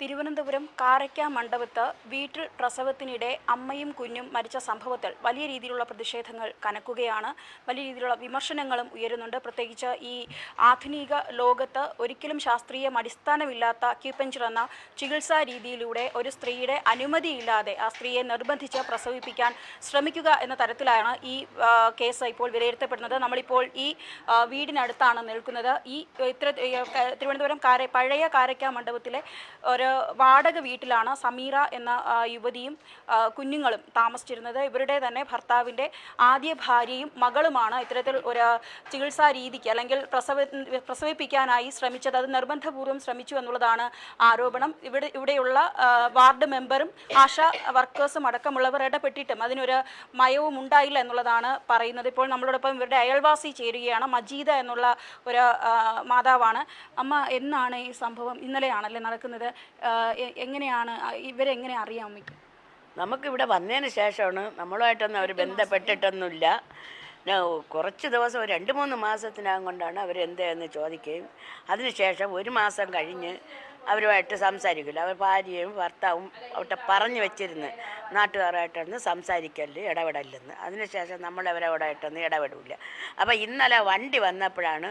തിരുവനന്തപുരം കാരയ്ക്ക മണ്ഡപത്ത് വീട്ടിൽ പ്രസവത്തിനിടെ അമ്മയും കുഞ്ഞും മരിച്ച സംഭവത്തിൽ വലിയ രീതിയിലുള്ള പ്രതിഷേധങ്ങൾ കനക്കുകയാണ്. വലിയ രീതിയിലുള്ള വിമർശനങ്ങളും ഉയരുന്നുണ്ട്. പ്രത്യേകിച്ച് ഈ ആധുനിക ലോകത്ത് ഒരിക്കലും ശാസ്ത്രീയം അടിസ്ഥാനമില്ലാത്ത അക്യുപഞ്ചർ എന്ന ചികിത്സാ രീതിയിലൂടെ ഒരു സ്ത്രീയുടെ അനുമതിയില്ലാതെ ആ സ്ത്രീയെ നിർബന്ധിച്ച് പ്രസവിപ്പിക്കാൻ ശ്രമിക്കുക എന്ന തരത്തിലാണ് ഈ കേസ് ഇപ്പോൾ വിലയിരുത്തപ്പെടുന്നത്. നമ്മളിപ്പോൾ ഈ വീടിനടുത്താണ് നിൽക്കുന്നത്. ഈ ഇത്ര തിരുവനന്തപുരം കാര പഴയ കാരയ്ക്ക മണ്ഡപത്തിലെ ഒരു വാടക വീട്ടിലാണ് സമീറ എന്ന യുവതിയും കുഞ്ഞുങ്ങളും താമസിച്ചിരുന്നത്. ഇവരുടെ തന്നെ ഭർത്താവിന്റെ ആദ്യ ഭാര്യയും മകളുമാണ് ഇത്തരത്തിൽ ഒരു ചികിത്സാ രീതിക്ക് അല്ലെങ്കിൽ പ്രസവ പ്രസവിപ്പിക്കാനായി ശ്രമിച്ചത്. അത് നിർബന്ധപൂർവം ശ്രമിച്ചു എന്നുള്ളതാണ് ആരോപണം. ഇവിടെ ഇവിടെയുള്ള വാർഡ് മെമ്പറും ആശ വർക്കേഴ്സും അടക്കമുള്ളവർ ഇടപെട്ടിട്ടും അതിനൊരു മയവും ഉണ്ടായില്ല എന്നുള്ളതാണ് പറയുന്നത്. ഇപ്പോൾ നമ്മളോടൊപ്പം ഇവരുടെ അയൽവാസി ചേരുകയാണ് മജീദ എന്നുള്ള ഒരു മാതാവാണ്. അമ്മ എന്നാണ് ഈ സംഭവം? ഇന്നലെയാണല്ലേ നടക്കുന്നത്? എങ്ങനെയാണ് ഇവരെ ഇവരെങ്ങനെ അറിയാം അമ്മയ്ക്ക് നമുക്കിവിടെ വന്നതിന് ശേഷമാണ് നമ്മളുമായിട്ടൊന്നും അവർ ബന്ധപ്പെട്ടിട്ടൊന്നുമില്ല. കുറച്ച് ദിവസം രണ്ട് മൂന്ന് മാസത്തിനകം കൊണ്ടാണ് അവർ എന്താന്ന് ചോദിക്കുകയും അതിനുശേഷം ഒരു മാസം കഴിഞ്ഞ് അവരുമായിട്ട് സംസാരിക്കില്ല. അവർ ഭാര്യയും ഭർത്താവും അവിടെ പറഞ്ഞു വെച്ചിരുന്ന് നാട്ടുകാരായിട്ടൊന്ന് സംസാരിക്കൽ ഇടപെടല്ലെന്ന് അതിനുശേഷം നമ്മൾ അവരവിടായിട്ടൊന്നും ഇടപെടില്ല അപ്പോൾ ഇന്നലെ വണ്ടി വന്നപ്പോഴാണ്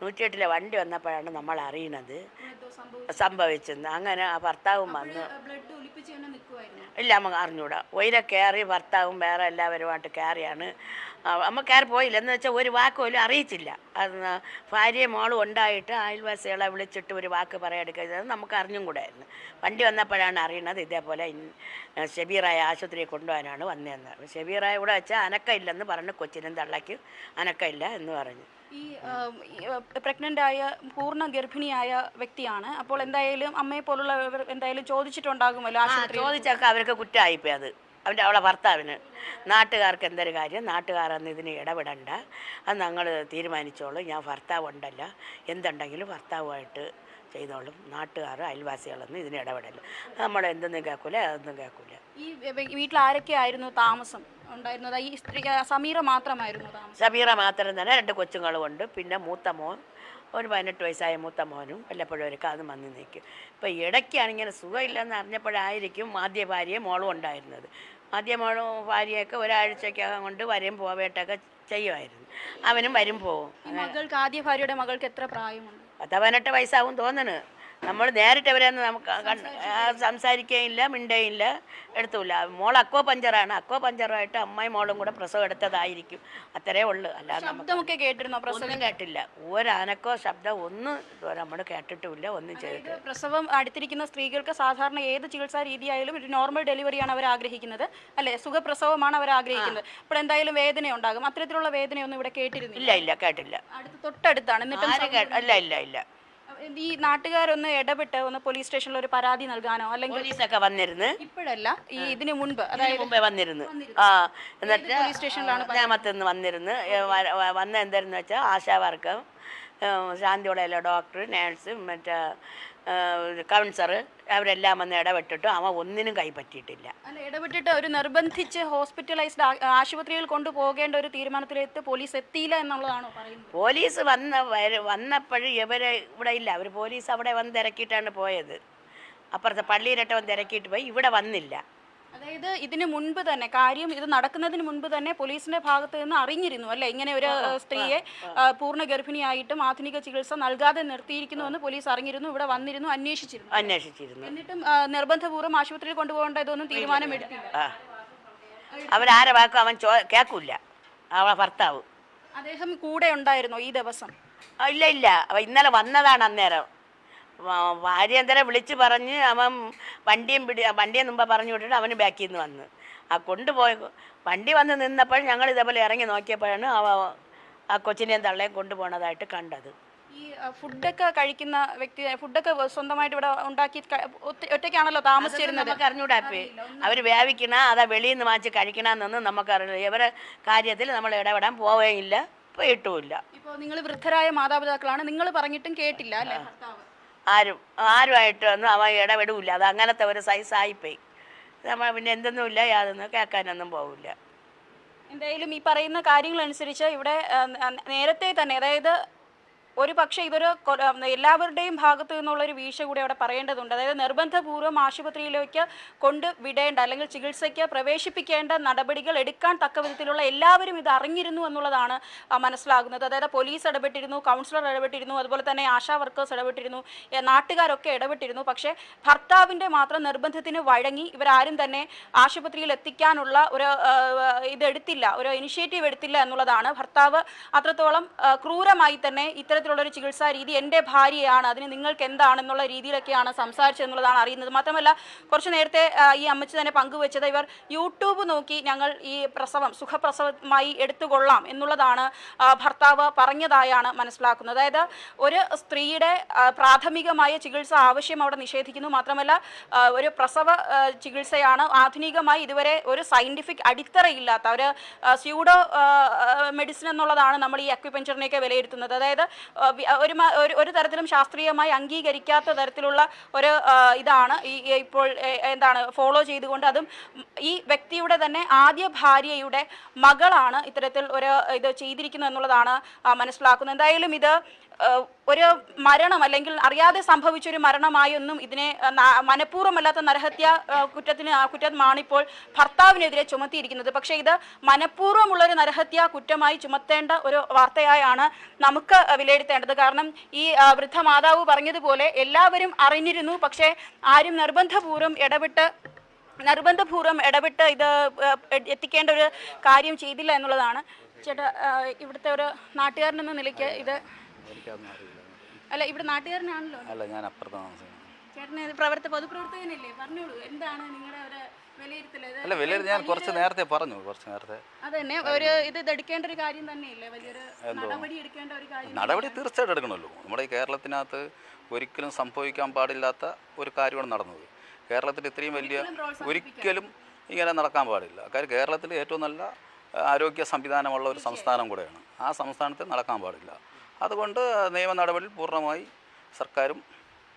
നൂറ്റിയെട്ടിലെ വണ്ടി വന്നപ്പോഴാണ് നമ്മൾ അറിയണത് സംഭവിച്ചെന്ന്. അങ്ങനെ ആ ഭർത്താവും വന്ന് ഇല്ല നമുക്ക് അറിഞ്ഞൂടാ. ഒയിലെ കയറി ഭർത്താവും വേറെ എല്ലാവരുമായിട്ട് കയറിയാണ്. അമ്മ കയറി പോയില്ല. എന്ന് വെച്ചാൽ ഒരു വാക്ക് പോലും അറിയിച്ചില്ല. അത് ഭാര്യയും മോളും ഉണ്ടായിട്ട് അയൽവാസികളെ വിളിച്ചിട്ട് ഒരു വാക്ക് പറയാടുക്കുന്നത് നമുക്ക് അറിഞ്ഞും കൂടായിരുന്നു. വണ്ടി വന്നപ്പോഴാണ് അറിയുന്നത് ഇതേപോലെ ഷെബീറായ ഷബീറായ ആശുപത്രിയിൽ കൊണ്ടുപോകാനാണ് വന്നതെന്ന്. ഷബീറായ ഇവിടെ വെച്ചാൽ അനക്കയില്ലെന്ന് പറഞ്ഞു കൊച്ചിനും തള്ളയ്ക്കും. അനക്കയില്ല എന്ന് പറഞ്ഞു. ഈ പ്രഗ്നന്റ് ആയ പൂർണ ഗർഭിണിയായ വ്യക്തിയാണ്. അപ്പോൾ എന്തായാലും അമ്മയെ പോലുള്ളവർ എന്തായാലും ചോദിച്ചിട്ടുണ്ടാകുമല്ലോ ആ ആശുപത്രി ചോദിച്ചൊക്കെ അവർക്ക് കുറ്റമായിപ്പോയി അത്. അവന്റെ അവളെ ഭർത്താവിന്. നാട്ടുകാർക്ക് എന്തൊരു കാര്യം? നാട്ടുകാരൊന്നും ഇതിന് ഇടപെടണ്ട. അത് ഞങ്ങൾ തീരുമാനിച്ചോളൂ. ഞാൻ ഭർത്താവ് ഉണ്ടല്ലോ. എന്തുണ്ടെങ്കിലും ഭർത്താവുമായിട്ട് ചെയ്തോളും. നാട്ടുകാർ അയൽവാസികളൊന്നും ഇതിന് ഇടപെടല്ല നമ്മൾ എന്തൊന്നും കേൾക്കൂല അതൊന്നും കേൾക്കൂല. ഈ വീട്ടിൽ ആരൊക്കെ ആയിരുന്നു താമസം? ഉണ്ടായിരുന്നത്. ഈ സ്ത്രീ സമീറ മാത്രമായിരുന്നു താമസം. മാത്രം തന്നെ രണ്ട് കൊച്ചുങ്ങളും ഉണ്ട്. പിന്നെ മൂത്ത മോൻ ഒരു പതിനെട്ട് വയസ്സായ മൂത്ത മോനും വല്ലപ്പോഴും ഒരു കാതും വന്ന് നിൽക്കും. ഇപ്പോൾ ഇടയ്ക്കാണ് ഇങ്ങനെ സുഖമില്ലെന്ന് അറിഞ്ഞപ്പോഴായിരിക്കും ആദ്യ ഭാര്യയും മോളും ഉണ്ടായിരുന്നത്. ആദ്യ മോളും ഭാര്യയൊക്കെ ഒരാഴ്ചക്കകം കൊണ്ട് വരും പോവേട്ടൊക്കെ ചെയ്യുമായിരുന്നു. അവനും വരും പോവും. മകൾക്ക് ആദ്യ ഭാര്യയുടെ മകൾക്ക് എത്ര പ്രായമുണ്ട്? പത്ത് പതിനെട്ട് വയസ്സാവും തോന്നണ്. നമ്മൾ നേരിട്ട് അവരെന്ന് നമുക്ക് സംസാരിക്കുകയില്ല മിണ്ടുകയില്ല എടുത്തുമില്ല മോൾ അക്കോ പഞ്ചറാണ്. അക്കോ പഞ്ചറായിട്ട് അമ്മായി മോളും കൂടെ പ്രസവം എടുത്തതായിരിക്കും. അത്രേ ഉള്ളൂ. അല്ലാതെ ശബ്ദമൊക്കെ കേട്ടിരുന്നോ പ്രസവം? കേട്ടില്ല. ഒരനക്കോ ശബ്ദം ഒന്നും നമ്മൾ കേട്ടിട്ടുമില്ല ഒന്നും ചെയ്തിട്ട് പ്രസവം അടുത്തിരിക്കുന്ന സ്ത്രീകൾക്ക് സാധാരണ ഏത് ചികിത്സാ രീതിയായാലും ഒരു നോർമൽ ഡെലിവറിയാണ് അവർ ആഗ്രഹിക്കുന്നത്. അല്ലെ? സുഖപ്രസവമാണ് അവർ ആഗ്രഹിക്കുന്നത്. അപ്പോൾ എന്തായാലും വേദന ഉണ്ടാകും അത്തരത്തിലുള്ള വേദനയൊന്നും ഇവിടെ കേട്ടിരുന്നില്ല. ഇല്ല ഇല്ല കേട്ടില്ല. അടുത്ത് തൊട്ടടുത്താണ്. എന്നിട്ട് ഇല്ല ഇല്ല ഇല്ല. ഈ നാട്ടുകാരൊന്ന് ഇടപെട്ട് ഒന്ന് പോലീസ് സ്റ്റേഷനിൽ ഒരു പരാതി നൽകാനോ അല്ലെങ്കിൽ പോലീസൊക്കെ വന്നിരുന്ന്. ഇപ്പോഴല്ല ഈ ഇതിന് മുൻപ് അതായത് മുമ്പേ വന്നിരുന്നു. ആ എന്നിട്ട് പോലീസ് സ്റ്റേഷനിലാണ് ഗ്രാമത്തിന്ന് വന്നിരുന്ന്. വന്ന എന്തായിരുന്നു വെച്ചാൽ ആശാ വർക്കം ശാന്തിയുടെയല്ല ഡോക്ടർ നേഴ്സ് മറ്റേ കൗൺസർ അവരെല്ലാം വന്ന് ഇടപെട്ടിട്ട് അവൻ ഒന്നിനും കൈപ്പറ്റിയിട്ടില്ല അല്ല ഇടപെട്ടിട്ട് ഒരു നിർബന്ധിച്ച് ഹോസ്പിറ്റലൈസ്ഡ് ആശുപത്രിയിൽ കൊണ്ടുപോകേണ്ട ഒരു തീരുമാനത്തിലെത്തി പോലീസ് എത്തിയില്ല എന്നുള്ളതാണോ പറയുന്നത്? പോലീസ് വന്ന വന്നപ്പോഴും ഇവരെ ഇവിടെ ഇല്ല. അവർ പോലീസ് അവിടെ വന്ന് തിരക്കിയിട്ടാണ് പോയത്. അപ്പുറത്തെ പള്ളിയിലിട്ട് വന്ന് തിരക്കിയിട്ട് പോയി ഇവിടെ വന്നില്ല. അതായത് ഇതിന് മുൻപ് തന്നെ കാര്യം ഇത് നടക്കുന്നതിന് മുൻപ് തന്നെ പോലീസിന്റെ ഭാഗത്ത് നിന്ന് അറിഞ്ഞിരുന്നു അല്ലെ? ഇങ്ങനെ ഒരു സ്ത്രീയെ പൂർണ ഗർഭിണിയായിട്ടും ആധുനിക ചികിത്സ നൽകാതെ നിർത്തിയിരിക്കുന്നുവെന്ന് പോലീസ് അറിഞ്ഞിരുന്നു ഇവിടെ വന്നിരുന്നു അന്വേഷിച്ചിരുന്നു. അന്വേഷിച്ചിരുന്നു. എന്നിട്ടും നിർബന്ധപൂർവം ആശുപത്രിയിൽ കൊണ്ടുപോകേണ്ട ഇതൊന്നും തീരുമാനമെടുത്തില്ല. അവൻ അവരാരെ വാക്കും അവൻ ചോ കേൾക്കൂല അവളെ ഭർത്താവ്. അദ്ദേഹം കൂടെ ഉണ്ടായിരുന്നോ ഈ ദിവസം? ഇല്ല ഇല്ല. ഇന്നലെ വന്നതാണ് അന്നേരം. ഭാര്യ അന്നേരം വിളിച്ച് പറഞ്ഞ് അവൻ വണ്ടിയും പിടി വണ്ടിയെ മുമ്പ് പറഞ്ഞു വിട്ടിട്ട് അവന് ബാക്കിൽ നിന്ന് വന്ന്. ആ കൊണ്ടുപോയ വണ്ടി വന്ന് നിന്നപ്പോൾ ഞങ്ങൾ ഇതേപോലെ ഇറങ്ങി നോക്കിയപ്പോഴാണ് അവ ആ കൊച്ചിനെയും തള്ളയും കൊണ്ടുപോണതായിട്ട് കണ്ടത്. ഈ ഫുഡൊക്കെ കഴിക്കുന്ന വ്യക്തി ഫുഡൊക്കെ സ്വന്തമായിട്ട് ഇവിടെ ഉണ്ടാക്കി ഒറ്റയ്ക്കാണല്ലോ താമസിച്ചിരുന്നത്? നമുക്ക് അറിഞ്ഞൂടാപ്പേ അവർ വേവിക്കണ അതാ വെളിയിൽ നിന്ന് വാങ്ങിച്ച് കഴിക്കണമെന്നൊന്നും നമുക്കറിയില്ല ഇവരെ കാര്യത്തിൽ നമ്മൾ ഇടപെടാൻ പോവുകയില്ല പോയിട്ടുമില്ല. ഇപ്പോൾ നിങ്ങൾ വൃദ്ധരായ മാതാപിതാക്കളാണ് നിങ്ങൾ പറഞ്ഞിട്ടും കേട്ടില്ല അല്ലേ? ഭർത്താവ്. ആരും ആരുമായിട്ട് ഒന്നും അവൻ ഇടപെടില്ല അത് അങ്ങനത്തെ ഒരു സൈസായിപ്പോയി നമ്മൾ പിന്നെ എന്തൊന്നുമില്ല യാതൊന്നും കേൾക്കാനൊന്നും പോകില്ല എന്തായാലും ഈ പറയുന്ന കാര്യങ്ങളനുസരിച്ച് ഇവിടെ നേരത്തെ തന്നെ അതായത് ഒരു പക്ഷേ ഇതൊരു എല്ലാവരുടെയും ഭാഗത്തു നിന്നുള്ള ഒരു വീഴ്ച കൂടി അവിടെ പറയേണ്ടതുണ്ട്. അതായത് നിർബന്ധപൂർവം ആശുപത്രിയിലേക്ക് കൊണ്ട് വിടേണ്ട അല്ലെങ്കിൽ ചികിത്സയ്ക്ക് പ്രവേശിപ്പിക്കേണ്ട നടപടികൾ എടുക്കാൻ തക്ക വിധത്തിലുള്ള എല്ലാവരും ഇത് അറിഞ്ഞിരുന്നു എന്നുള്ളതാണ് മനസ്സിലാകുന്നത്. അതായത് പോലീസ് ഇടപെട്ടിരുന്നു കൗൺസിലർ ഇടപെട്ടിരുന്നു അതുപോലെ തന്നെ ആശാ വർക്കേഴ്സ് ഇടപെട്ടിരുന്നു നാട്ടുകാരൊക്കെ ഇടപെട്ടിരുന്നു. പക്ഷേ ഭർത്താവിന്റെ മാത്രം നിർബന്ധത്തിന് വഴങ്ങി ഇവരാരും തന്നെ ആശുപത്രിയിൽ എത്തിക്കാനുള്ള ഒരു ഇതെടുത്തില്ല ഒരു ഇനിഷ്യേറ്റീവ് എടുത്തില്ല എന്നുള്ളതാണ്. ഭർത്താവ് അത്രത്തോളം ക്രൂരമായി തന്നെ ഇത്തരത്തിലുള്ള ഒരു ചികിത്സാ രീതി എന്റെ ഭാര്യയാണ് അതിന് നിങ്ങൾക്ക് എന്താണെന്നുള്ള രീതിയിലൊക്കെയാണ് സംസാരിച്ചത് എന്നുള്ളതാണ് അറിയുന്നത്. മാത്രമല്ല കുറച്ച് നേരത്തെ ഈ അമ്മച്ചി തന്നെ പങ്കുവച്ചത് ഇവർ യൂട്യൂബ് നോക്കി ഞങ്ങൾ ഈ പ്രസവം സുഖപ്രസവമായി എടുത്തുകൊള്ളാം എന്നുള്ളതാണ് ഭർത്താവ് പറഞ്ഞതായാണ് മനസ്സിലാക്കുന്നത്. അതായത് ഒരു സ്ത്രീയുടെ പ്രാഥമികമായ ചികിത്സ ആവശ്യം അവിടെ നിഷേധിക്കുന്നു. മാത്രമല്ല ഒരു പ്രസവ ചികിത്സയാണ് ആധുനികമായി ഇതുവരെ ഒരു സയന്റിഫിക് അടിത്തറയില്ലാത്ത ഒരു സ്യൂഡോ മെഡിസിൻ എന്നുള്ളതാണ് നമ്മൾ ഈ അക്യുപെഞ്ചറിനെയൊക്കെ വിലയിരുത്തുന്നത്. അതായത് ഒരു ഒരു- തരത്തിലും ശാസ്ത്രീയമായി അംഗീകരിക്കാത്ത തരത്തിലുള്ള ഒരു ഇതാണ് ഈ ഇപ്പോൾ എന്താണ് ഫോളോ ചെയ്തുകൊണ്ട് അതും ഈ വ്യക്തിയുടെ തന്നെ ആദ്യ ഭാര്യയുടെ മകളാണ് ഇത്തരത്തിൽ ഒരു ഇത് ചെയ്തിരിക്കുന്നത് എന്നുള്ളതാണ് മനസ്സിലാക്കുന്നത്. എന്തായാലും ഇത് ഒരു മരണം അല്ലെങ്കിൽ അറിയാതെ സംഭവിച്ചൊരു മരണമായൊന്നും ഇതിനെ മനഃപൂർവമല്ലാത്ത നരഹത്യ കുറ്റത്തിന് ആ കുറ്റമാണ് ഇപ്പോൾ ഭർത്താവിനെതിരെ ചുമത്തിയിരിക്കുന്നത്. പക്ഷേ ഇത് മനഃപൂർവമുള്ള ഒരു നരഹത്യ കുറ്റമായി ചുമത്തേണ്ട ഒരു വാർത്തയായാണ് നമുക്ക് വിലയിരുത്തേണ്ടത്. കാരണം ഈ വൃദ്ധ മാതാവ് പറഞ്ഞതുപോലെ എല്ലാവരും അറിഞ്ഞിരുന്നു. പക്ഷേ ആരും നിർബന്ധപൂർവം ഇടപെട്ട് നിർബന്ധപൂർവം ഇടപെട്ട് ഇത് എത്തിക്കേണ്ട ഒരു കാര്യം ചെയ്തില്ല എന്നുള്ളതാണ്. ചേട്ടാ ഇവിടുത്തെ ഒരു നാട്ടുകാരൻ എന്ന നിലയ്ക്ക് ഇത് എനിക്കതൊന്നും അറിയില്ല. അല്ല ഇവിടെ നാട്ടുകാരനാണല്ലോ. അല്ല ഞാൻ അപ്പുറത്ത് താമസിക്കുന്നത് ചേട്ടന് ഇത് പ്രവർത്ത പൊതുപ്രവർത്തകനല്ലേ? പറഞ്ഞോളൂ എന്താണ് നിങ്ങളുടെ ഒരു വിലയിരുത്തൽ അല്ല വലിയ ഞാൻ കുറച്ച് നേരത്തെ പറഞ്ഞു കുറച്ച് നേരത്തെ. അതന്നെ ഒരു ഇത് എടുക്കേണ്ട ഒരു കാര്യം തന്നെയല്ലേ? വലിയൊരു നടപടി എടുക്കേണ്ട ഒരു കാര്യം നടപടി തീർച്ചയായിട്ടും എടുക്കണമല്ലോ. നമ്മുടെ ഈ കേരളത്തിനകത്ത് ഒരിക്കലും സംഭവിക്കാൻ പാടില്ലാത്ത ഒരു കാര്യമാണ് നടന്നത്. കേരളത്തിൽ ഇത്രയും വലിയ ഒരിക്കലും ഇങ്ങനെ നടക്കാൻ പാടില്ല. കാര്യം കേരളത്തിൽ ഏറ്റവും നല്ല ആരോഗ്യ സംവിധാനമുള്ള ഒരു സംസ്ഥാനം കൂടെയാണ്. ആ സംസ്ഥാനത്തിൽ നടക്കാൻ പാടില്ല. അതുകൊണ്ട് നിയമ നടപടി പൂർണമായി സർക്കാരും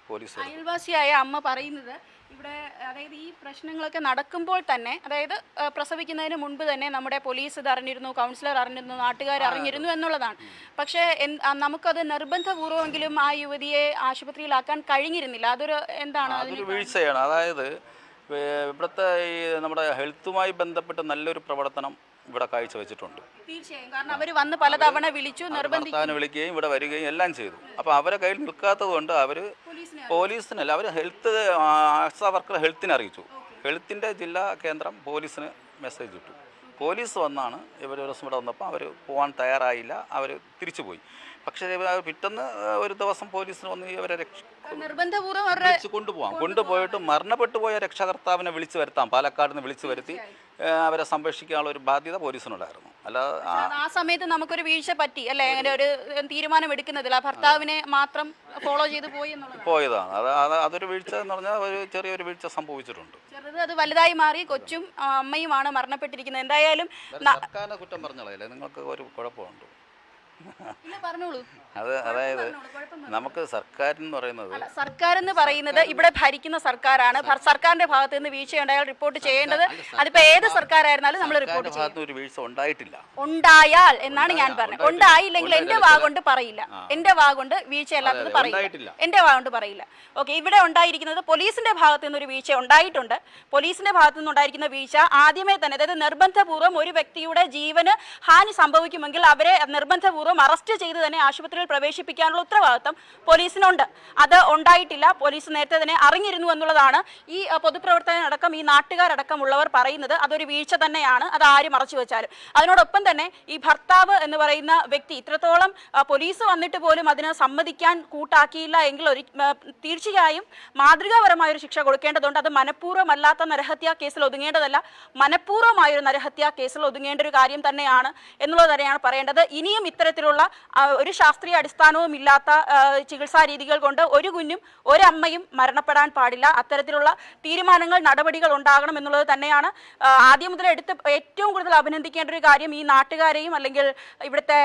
പോലീസും അയൽവാസിയായ അമ്മ പറയുന്നത് ഇവിടെ അതായത് ഈ പ്രശ്നങ്ങളൊക്കെ നടക്കുമ്പോൾ തന്നെ അതായത് പ്രസവിക്കുന്നതിന് മുൻപ് തന്നെ നമ്മുടെ പോലീസ് ഇത് അറിഞ്ഞിരുന്നു കൗൺസിലർ അറിഞ്ഞിരുന്നു നാട്ടുകാർ അറിഞ്ഞിരുന്നു എന്നുള്ളതാണ്. പക്ഷേ നമുക്കത് നിർബന്ധപൂർവമെങ്കിലും ആ യുവതിയെ ആശുപത്രിയിലാക്കാൻ കഴിഞ്ഞിരുന്നില്ല. അതൊരു എന്താണ് അതൊരു വീഴ്ചയാണ്. അതായത് ഇവിടുത്തെ ഈ നമ്മുടെ ഹെൽത്തുമായി ബന്ധപ്പെട്ട് നല്ലൊരു പ്രവർത്തനം ഇവിടെ കാഴ്ചവെച്ചിട്ടുണ്ട് തീർച്ചയായും. കാരണം അവർ വന്ന് പലതവണ വിളിച്ചു നിർബന്ധിക്കാൻ വിളിക്കുകയും ഇവിടെ വരികയും എല്ലാം ചെയ്തു. അപ്പോൾ അവരെ കയ്യിൽ നിൽക്കാത്തത് കൊണ്ട് അവർ പോലീസിനെ പോലീസിനല്ല അവർ ഹെൽത്ത് ആശാ വർക്കർ ഹെൽത്തിനെ അറിയിച്ചു. ഹെൽത്തിന്റെ ജില്ലാ കേന്ദ്രം പോലീസിന് മെസ്സേജ് ഇട്ടു. പോലീസ് വന്നാണ് ഇവർ ഒരു ദിവസം ഇവിടെ വന്നപ്പോൾ അവർ പോകാൻ തയ്യാറായില്ല അവർ തിരിച്ചു പോയി പക്ഷേ പിറ്റന്ന് ഒരു ദിവസം പോലീസിന് വന്ന് ഇവരെ രക്ഷ നിർബന്ധപൂർവം അവരുടെ വിളിച്ച് കൊണ്ടുപോകാം കൊണ്ടുപോയിട്ട് മരണപ്പെട്ടു പോയ രക്ഷകർത്താവിനെ വിളിച്ചു വരുത്താം. പാലക്കാട് നിന്ന് വിളിച്ചു വരുത്തി അവരെ സംരക്ഷിക്കാനുള്ള ഒരു ബാധ്യത പോലീസിനുണ്ടായിരുന്നു. അല്ല ആ സമയത്ത് നമുക്കൊരു വീഴ്ച പറ്റി അല്ലേ? അങ്ങനെ ഒരു തീരുമാനം എടുക്കുന്നതിൽ ആ ഭർത്താവിനെ മാത്രം ഫോളോ ചെയ്ത് പോയി പോയതാണ്. അത് അത് അതൊരു വീഴ്ച എന്ന് പറഞ്ഞാൽ ഒരു ചെറിയൊരു വീഴ്ച സംഭവിച്ചിട്ടുണ്ട്. ചെറുത് അത് വലുതായി മാറി കൊച്ചും അമ്മയുമാണ് മരണപ്പെട്ടിരിക്കുന്നത്. എന്തായാലും കുറ്റം പറഞ്ഞല്ലേ നിങ്ങൾക്ക് ഒരു കുഴപ്പമുണ്ട്. അത് അതായത് നമുക്ക് സർക്കാർ എന്ന് പറയുന്നത് സർക്കാർ എന്ന് പറയുന്നത് ഇവിടെ ഭരിക്കുന്ന സർക്കാരാണ്. സർക്കാരിന്റെ ഭാഗത്ത് നിന്ന് വീഴ്ച ഉണ്ടായാൽ റിപ്പോർട്ട് ചെയ്യേണ്ടത് അതിപ്പോ ഏത് സർക്കാരായിരുന്നാലും നമ്മൾ റിപ്പോർട്ട് സർക്കാരിന്റെ ഒരു വീഴ്ച ഉണ്ടായിട്ടില്ല. ഉണ്ടായാൽ എന്നാണ് ഞാൻ പറഞ്ഞത്. ഉണ്ടായില്ലെങ്കിൽ എന്റെ വാ കൊണ്ട് പറയില്ല. എന്റെ വാ കൊണ്ട് വീഴ്ചയല്ലാത്തത് പറയില്ല. ഉണ്ടായിട്ടില്ല. എന്റെ വാ കൊണ്ട് പറയില്ല. ഓക്കെ ഇവിടെ ഉണ്ടായിരിക്കുന്നത് പോലീസിന്റെ ഭാഗത്ത് നിന്ന് ഒരു വീഴ്ച ഉണ്ടായിട്ടുണ്ട്. പോലീസിന്റെ ഭാഗത്ത് നിന്ന് ഉണ്ടായിരിക്കുന്ന വീഴ്ച ആദ്യമേ തന്നെ അതായത് നിർബന്ധപൂർവം ഒരു വ്യക്തിയുടെ ജീവന് ഹാനി സംഭവിക്കുമെങ്കിൽ അവരെ നിർബന്ധപൂർവം അറസ്റ്റ് ചെയ്ത് തന്നെ ആശുപത്രിയിൽ പ്രവേശിപ്പിക്കാനുള്ള ഉത്തരവാദിത്തം പോലീസിനുണ്ട്. അത് ഉണ്ടായിട്ടില്ല. പോലീസ് നേരത്തെ തന്നെ അറിഞ്ഞിരുന്നു എന്നുള്ളതാണ് ഈ പൊതുപ്രവർത്തകൻ അടക്കം ഈ നാട്ടുകാരടക്കമുള്ളവർ പറയുന്നത്. അതൊരു വീഴ്ച തന്നെയാണ്. അത് ആര് മറച്ചു വെച്ചാലും. അതിനോടൊപ്പം തന്നെ ഈ ഭർത്താവ് എന്ന് പറയുന്ന വ്യക്തി ഇത്രത്തോളം പോലീസ് വന്നിട്ട് പോലും അതിന് സമ്മതിക്കാൻ കൂട്ടാക്കിയില്ല എങ്കിൽ ഒരു തീർച്ചയായും മാതൃകാപരമായ ഒരു ശിക്ഷ കൊടുക്കേണ്ടതുണ്ട്. അത് മനഃപൂർവമല്ലാത്ത നരഹത്യാ കേസിൽ ഒതുങ്ങേണ്ടതല്ല. മനഃപൂർവമായൊരു നരഹത്യാ കേസിൽ ഒതുങ്ങേണ്ട ഒരു കാര്യം തന്നെയാണ് എന്നുള്ളത് തന്നെയാണ് പറയേണ്ടത്. ഇനിയും ഇത്തരത്തിലുള്ള ഒരു ശാസ്ത്രീയ അടിസ്ഥാനവും ഇല്ലാത്ത ചികിത്സാ രീതികൾ കൊണ്ട് ഒരു കുഞ്ഞും ഒരമ്മയും മരണപ്പെടാൻ പാടില്ല. അത്തരത്തിലുള്ള തീരുമാനങ്ങൾ നടപടികൾ ഉണ്ടാകണം എന്നുള്ളത് തന്നെയാണ് ആദ്യം മുതൽ എടുത്ത് ഏറ്റവും കൂടുതൽ അഭിനന്ദിക്കേണ്ട ഒരു കാര്യം ഈ നാട്ടുകാരെയും അല്ലെങ്കിൽ ഇവിടുത്തെ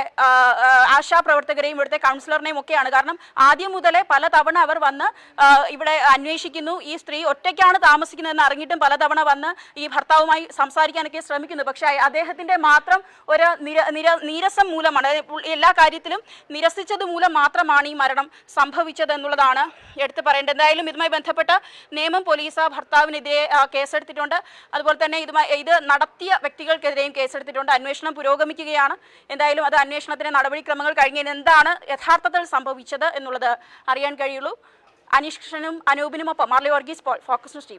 ആശാ പ്രവർത്തകരെയും ആശാപ്രവർത്തകരെയും ഇവിടുത്തെ കൗൺസിലറിനെയും ഒക്കെയാണ്. കാരണം ആദ്യം മുതലേ പലതവണ അവർ വന്ന് ഇവിടെ അന്വേഷിക്കുന്നു. ഈ സ്ത്രീ ഒറ്റയ്ക്കാണ് താമസിക്കുന്നതെന്ന് അറിഞ്ഞിട്ടും പലതവണ വന്ന് ഈ ഭർത്താവുമായി സംസാരിക്കാനൊക്കെ ശ്രമിക്കുന്നു. പക്ഷേ അദ്ദേഹത്തിന്റെ മാത്രം ഒരു നിര നിര നീരസം മൂലമാണ് എല്ലാ കാര്യത്തിലും നിരസ നിരസിച്ചത് മൂലം മാത്രമാണ് ഈ മരണം സംഭവിച്ചത് എന്നുള്ളതാണ് എടുത്തു പറയേണ്ടത്. എന്തായാലും ഇതുമായി ബന്ധപ്പെട്ട് നിയമം പോലീസ് ഭർത്താവിനെതിരെ കേസെടുത്തിട്ടുണ്ട്. അതുപോലെ തന്നെ ഇതുമായി ഇത് നടത്തിയ വ്യക്തികൾക്കെതിരെയും കേസെടുത്തിട്ടുണ്ട്. അന്വേഷണം പുരോഗമിക്കുകയാണ്. എന്തായാലും അത് അന്വേഷണത്തിന് നടപടിക്രമങ്ങൾ കഴിഞ്ഞതിന് എന്താണ് യഥാർത്ഥത്തിൽ സംഭവിച്ചത് എന്നുള്ളത് അറിയാൻ കഴിയുള്ളൂ. അനീഷ് കൃഷ്ണനും അനൂപിനുമൊപ്പം Marley Varghese Paul focus news T